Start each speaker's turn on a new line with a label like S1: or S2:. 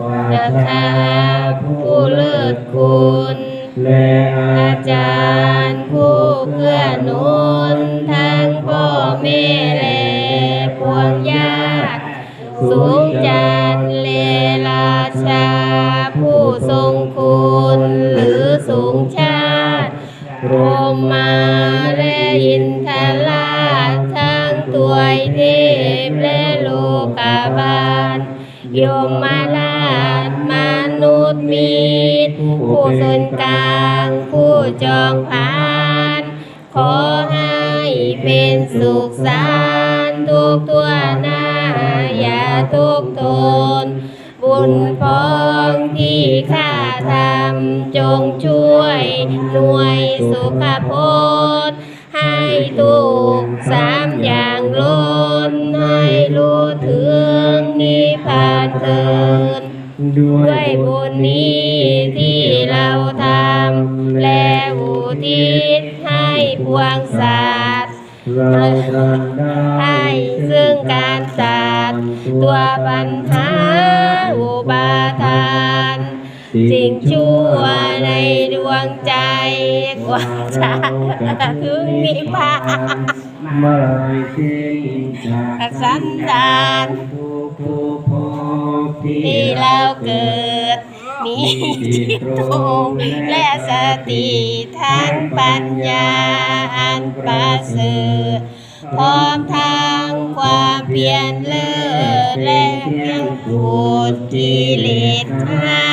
S1: ปา
S2: รา
S1: ชา
S2: ผู้เลิศคุณ
S1: และอาจา
S2: รย์ผู้เกื้อหนุนทั้งพ่อแม่และพวงญาติสูงจันเลราชา ผู้ทรงคุณหรือสูงชาติพรหมาและอินทราชทั้งตัวเทพและโลกาบาล โยมมาลาชมนุษย์มีตผู้สนกลางผู้จองผาน ขอให้เป็นสุขสันทุกตัวหน้าอย่าทุกข์ทนบุญพองที่ข้าทำจงช่วยหน่วยสุขพจน์ให้ทุกสามอย่าง รู้ถึงนิพพานเถิดด้วยบุญนี้ที่เราทำและอุทิศให้พวงสัตว์
S1: เราทันได้
S2: ให้ซึ่งการสัตัดตัวปัญหาอุบาทานสิ่งชั่วในดวงใจกว่าจะถึงนิพพาน
S1: มื่อไรสิ้น จาก
S2: สันดาน
S1: ทุกภพ
S2: ที่เราเกิด มีจิตตรงและสติทั้งปัญญาอันประเสริฐพร้อมทั้งความเพียรเลิศและเพียงขูดกิเลสให้